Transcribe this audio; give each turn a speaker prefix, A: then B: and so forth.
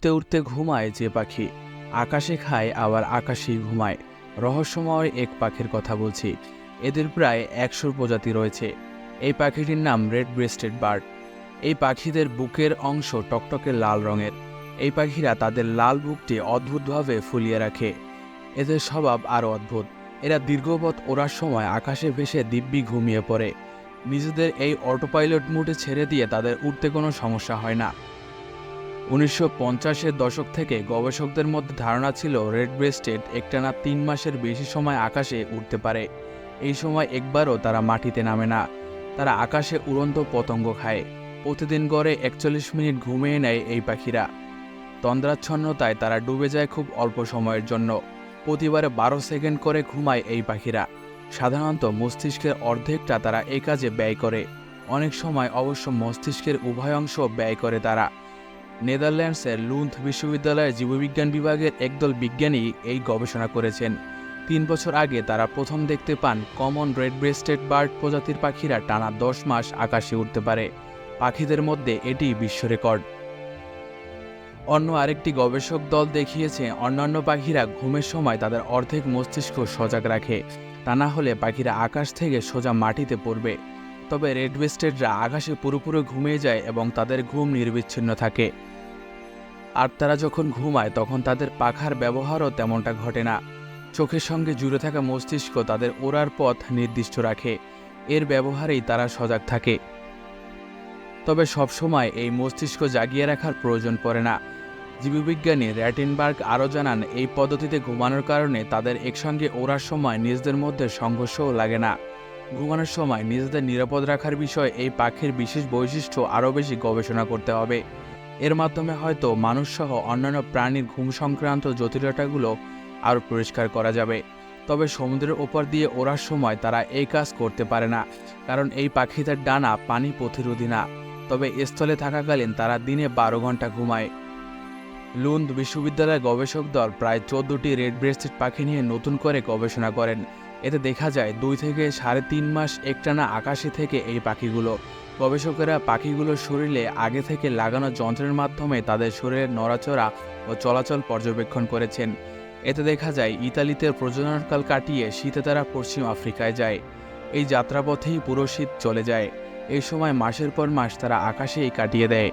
A: উঠতে উঠতে ঘুমায় যে পাখি। আকাশে খায়, আবার আকাশেই ঘুমায়। রহস্যময় এক পাখির কথা বলছি। এদের প্রায় একশো প্রজাতি রয়েছে। এই পাখিটির নাম রেড ব্রেস্টেড বার্ড। এই পাখিদের বুকের অংশ টকটকে লাল রঙের। এই পাখিরা তাদের লাল বুকটি অদ্ভুতভাবে ফুলিয়ে রাখে। এদের স্বভাব আরও অদ্ভুত। এরা দীর্ঘপথ ওড়ার সময় আকাশে ভেসে দিব্যি ঘুমিয়ে পড়ে। নিজেদের এই অটোপাইলট মুডে ছেড়ে দিয়ে তাদের উঠতে কোনো সমস্যা হয় না। উনিশশো পঞ্চাশের দশক থেকে গবেষকদের মধ্যে ধারণা ছিল রেড ব্রেস্টেড একটানা তিন মাসের বেশি সময় আকাশে উঠতে পারে। এই সময় একবারও তারা মাটিতে নামে না। তারা আকাশে উড়ন্ত পতঙ্গ খায়। প্রতিদিন গড়ে একচল্লিশ মিনিট ঘুমিয়ে নেয় এই পাখিরা। তন্দ্রাচ্ছন্নতায় তারা ডুবে যায় খুব অল্প সময়ের জন্য। প্রতিবারে বারো সেকেন্ড করে ঘুমায় এই পাখিরা। সাধারণত মস্তিষ্কের অর্ধেকটা তারা এই কাজে ব্যয় করে। অনেক সময় অবশ্য মস্তিষ্কের উভয় অংশ ব্যয় করে তারা। নেদারল্যান্ডসের লুন্থ বিশ্ববিদ্যালয়ের জীববিজ্ঞান বিভাগের একদল বিজ্ঞানী এই গবেষণা করেছেন। তিন বছর আগে তারা প্রথম দেখতে পান কমন রেড ব্রেস্টেড বার্ড প্রজাতির পাখিরা টানা দশ মাস আকাশে উঠতে পারে। পাখিদের মধ্যে এটি বিশ্ব রেকর্ড। অন্য আরেকটি গবেষক দল দেখিয়েছে, অন্যান্য পাখিরা ঘুমের সময় তাদের অর্ধেক মস্তিষ্ক সজাগ রাখে। তা না হলে পাখিরা আকাশ থেকে সোজা মাটিতে পড়বে। তবে রেড ওয়েস্টেডরা আকাশে পুরোপুরি ঘুমিয়ে যায় এবং তাদের ঘুম নির্বিচ্ছিন্ন থাকে। আর তারা যখন ঘুমায়, তখন তাদের পাখার ব্যবহারও তেমনটা ঘটে না। চোখের সঙ্গে জুড়ে থাকা মস্তিষ্ক তাদের ওড়ার পথ নির্দিষ্ট রাখে। এর ব্যবহারেই তারা সজাগ থাকে। তবে সবসময় এই মস্তিষ্ক জাগিয়ে রাখার প্রয়োজন পড়ে না। জীববিজ্ঞানী র্যাটিনবার্গ আরও জানান, এই পদ্ধতিতে ঘুমানোর কারণে তাদের একসঙ্গে ওড়ার সময় নিজেদের মধ্যে সংঘর্ষও লাগে না। ঘুমানোর সময় নিজেদের নিরাপদ রাখার বিষয়ে এই পাখির বিশেষ বৈশিষ্ট্য আরও বেশি গবেষণা করতে হবে। এর মাধ্যমে হয়তো মানুষসহ অন্যান্য প্রাণীর ঘুম সংক্রান্ত জটিলতাগুলো আরও পরিষ্কার করা যাবে। তবে সমুদ্রের ওপর দিয়ে ওড়ার সময় তারা এই কাজ করতে পারে না, কারণ এই পাখিদের ডানা পানি প্রতিরোধী না। তবে স্থলে থাকাকালীন তারা দিনে বারো ঘণ্টা ঘুমায়। লুন্দ বিশ্ববিদ্যালয়ের গবেষক দল প্রায় চোদ্দটি রেড ব্রেস্টেড পাখি নিয়ে নতুন করে গবেষণা করেন। এতে দেখা যায় দুই থেকে সাড়ে তিন মাস একটানা আকাশে থেকে এই পাখিগুলো। গবেষকেরা পাখিগুলোর শরীরে আগে থেকে লাগানো যন্ত্রের মাধ্যমে তাদের শরীরের নড়াচড়া ও চলাচল পর্যবেক্ষণ করেছেন। এতে দেখা যায় ইতালিতে প্রজননকাল কাটিয়ে শীতে তারা পশ্চিম আফ্রিকায় যায়। এই যাত্রাপথেই পুরো শীত চলে যায়। এই সময় মাসের পর মাস তারা আকাশেই কাটিয়ে দেয়।